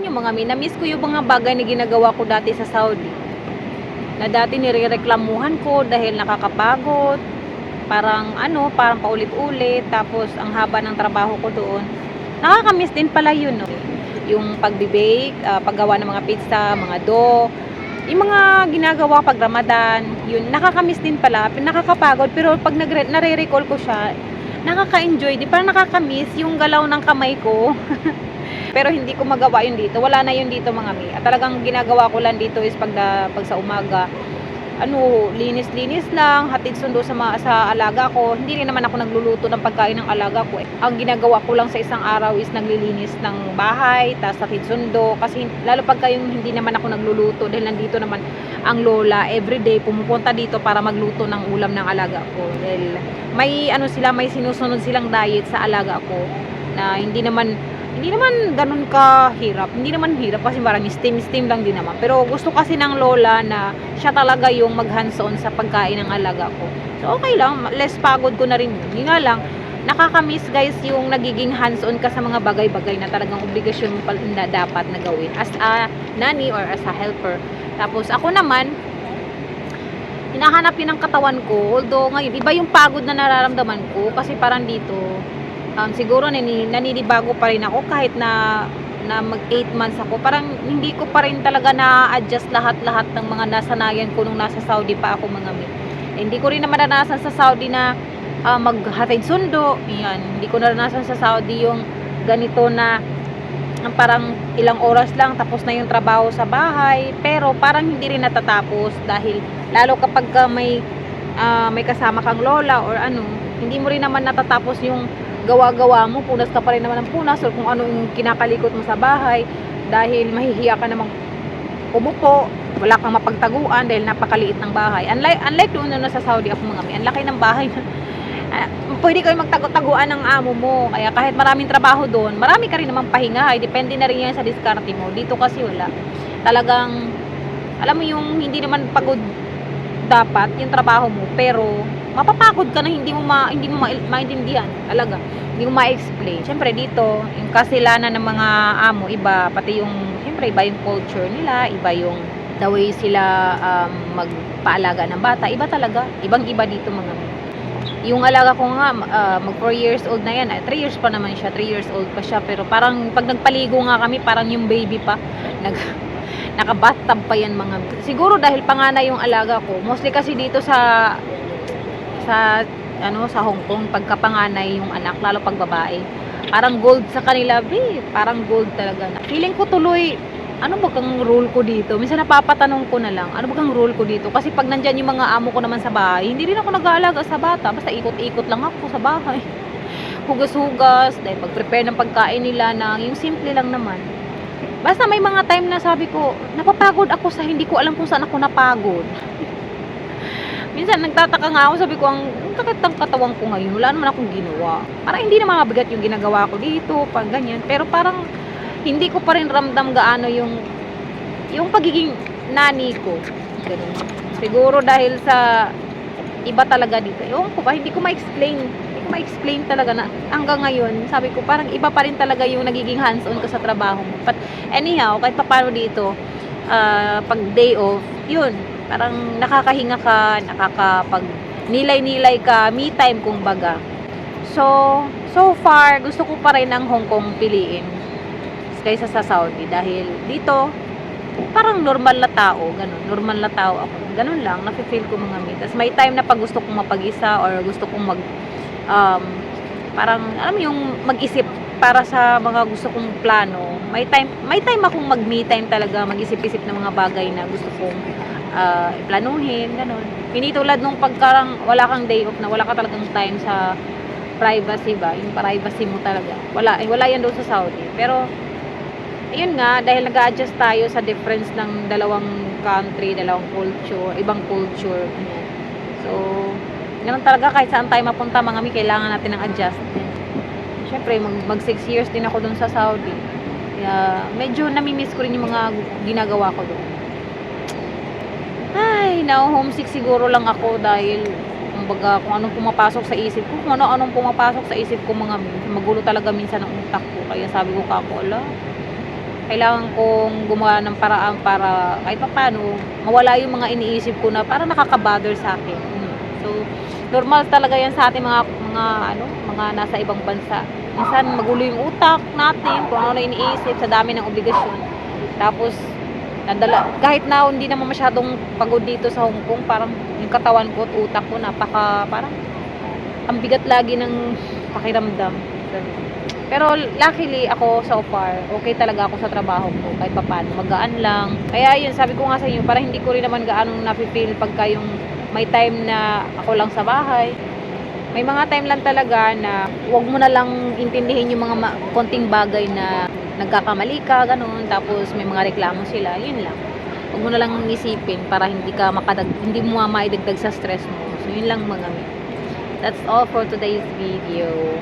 Yung mga mi, na-miss ko yung mga bagay na ginagawa ko dati sa Saudi. Na dati nirereklamuhan ko dahil nakakapagod. Parang ano, parang paulit-ulit. Tapos ang haba ng trabaho ko doon. Nakakamiss din pala yun, no? Yung pagbibake, ah, paggawa ng mga pizza, mga dough. Yung mga ginagawa pag Ramadan, yun, nakakamiss din pala. Nakakapagod, pero pag nare-recall ko siya, nakaka-enjoy. Di parang nakakamiss yung galaw ng kamay ko. Pero hindi ko magawa yun dito. Wala na yun dito mga mi. At talagang ginagawa ko lang dito is pag, da- pag sa umaga, ano, linis-linis lang, hatid sundo sa, mga, sa alaga ko. Hindi rin naman ako nagluluto ng pagkain ng alaga ko. eh. Ang ginagawa ko lang sa isang araw is naglilinis ng bahay, tapos hatid sundo. Kasi lalo pagka yung hindi naman ako nagluluto dahil nandito naman ang lola everyday pumupunta dito para magluto ng ulam ng alaga ko. Dahil may ano sila, may sinusunod silang diet sa alaga ko na hindi naman hindi naman ganun kahirap. Hindi naman hirap kasi parang steam-steam lang din naman. Pero gusto kasi ng lola na siya talaga yung mag hands-on sa pagkain ng alaga ko. So okay lang, less pagod ko na rin. Yun nga lang, nakakamiss guys yung nagiging hands-on ka sa mga bagay-bagay na talagang obligasyon mo na dapat na gawin as a nanny or as a helper. Tapos ako naman, hinahanap yun ang katawan ko. Although ngayon, iba yung pagod na nararamdaman ko kasi parang dito, um, siguro nani, naninibago pa rin ako kahit na na mag 8 months ako. Parang hindi ko pa rin talaga na-adjust lahat-lahat ng mga nasanayan ko nung nasa Saudi pa ako mga mi. Hindi ko rin naman naranasan sa Saudi na ah, maghatid sundo. Yan. Hindi ko naranasan sa Saudi yung ganito na ang parang ilang oras lang tapos na yung trabaho sa bahay pero parang hindi rin natatapos dahil lalo kapag ka may ah, may kasama kang lola or ano hindi mo rin naman natatapos yung gawa-gawa mo punas ka pa rin naman ng punas or kung ano yung kinakalikot mo sa bahay dahil mahihiya ka namang umupo wala kang mapagtaguan dahil napakaliit ng bahay unlike, unlike doon na sa Saudi ako mga may ang laki ng bahay Ah, pwede kayo magtago-taguan ng amo mo. Kaya kahit maraming trabaho doon, marami ka rin naman pahinga. Ay, depende na rin yan sa diskarte mo. Dito kasi wala. Talagang, alam mo yung hindi naman pagod dapat yung trabaho mo, pero mapapagod ka na hindi mo ma, hindi mo ma, maintindihan talaga. Hindi mo ma-explain. Siyempre dito, yung kasilanan ng mga amo, iba, pati yung, siyempre iba yung culture nila, iba yung the way sila um, magpaalaga ng bata, iba talaga. Ibang-iba dito mga yung alaga ko nga, ah, mag 4 years old na yan. 3 years pa naman siya, 3 years old pa siya. Pero parang pag nagpaligo nga kami, parang yung baby pa. Nag, nakabathtub pa yan mga. Siguro dahil panganay yung alaga ko. Mostly kasi dito sa sa ano sa Hong Kong pagkapanganay yung anak lalo pag babae parang gold sa kanila be parang gold talaga na feeling ko tuloy ano ba kang rule ko dito? Minsan napapatanong ko na lang, ano ba kang rule ko dito? Kasi pag nandyan yung mga amo ko naman sa bahay, hindi rin ako nag-aalaga sa bata. Basta ikot-ikot lang ako sa bahay. Hugas-hugas, dahil pag-prepare ng pagkain nila na yung simple lang naman. Basta may mga time na sabi ko, napapagod ako sa hindi ko alam kung saan ako napagod. Minsan nagtataka nga ako, sabi ko, ang ang sakit ng katawan ko ngayon, wala naman akong ginawa. Parang hindi naman mabigat yung ginagawa ko dito, pag ganyan. Pero parang hindi ko pa rin ramdam gaano yung yung pagiging nani ko. Ganun. Siguro dahil sa iba talaga dito. Ewan ko ba, hindi ko ma-explain. Hindi ko ma-explain talaga na hanggang ngayon, sabi ko parang iba pa rin talaga yung nagiging hands-on ka sa trabaho. But anyhow, kahit paano dito, ah, pag day off, yun, parang nakakahinga ka, nakakapag nilay-nilay ka, me time kumbaga. So, so far, gusto ko pa rin ang Hong Kong piliin kaysa sa Saudi dahil dito parang normal na tao, ganun. Normal na tao ako. Ganun lang, nafe-feel ko mga. Tapos may time na pag gusto kong mapag-isa or gusto kong mag um, parang alam mo yung mag-isip para sa mga gusto kong plano. May time may time akong mag-me time talaga, mag-isip-isip ng mga bagay na gusto kong uh, planuhin, ganun. Hindi tulad nung pagkarang wala kang day off na wala ka talagang time sa privacy ba, yung privacy mo talaga. Wala, eh, wala yan doon sa Saudi. Pero ayun nga, dahil nag-adjust tayo sa difference ng dalawang country, dalawang culture, ibang culture. Ganyan. So, ganun talaga kahit saan tayo mapunta, mga mi, kailangan natin ng adjustment. Siyempre, mag, mag six years din ako doon sa Saudi. Kaya, medyo namimiss ko rin yung mga ginagawa ko doon. Now homesick siguro lang ako dahil kumbaga kung anong pumapasok sa isip ko, kung ano anong pumapasok sa isip ko mga magulo talaga minsan ang utak ko. Kaya sabi ko kako, ala, kailangan kong gumawa ng paraan para kahit pa paano, mawala yung mga iniisip ko na para nakaka-bother sa akin. Mm. So, normal talaga yan sa ating mga mga ano, mga nasa ibang bansa. Minsan magulo yung utak natin kung ano na iniisip sa dami ng obligasyon. Tapos nadala kahit na hindi naman masyadong pagod dito sa Hong Kong, parang yung katawan ko at utak ko napaka parang ang bigat lagi ng pakiramdam. Pero luckily ako so far, okay talaga ako sa trabaho ko kahit pa paano, magaan lang. Kaya yun, sabi ko nga sa inyo, para hindi ko rin naman gaano nafe-feel pagka yung may time na ako lang sa bahay. May mga time lang talaga na wag mo na lang intindihin yung mga konting bagay na nagkakamali ka, ganun. Tapos may mga reklamo sila, yun lang. Huwag mo na lang isipin para hindi ka makadag, hindi mo maidagdag sa stress mo. So yun lang mga That's all for today's video.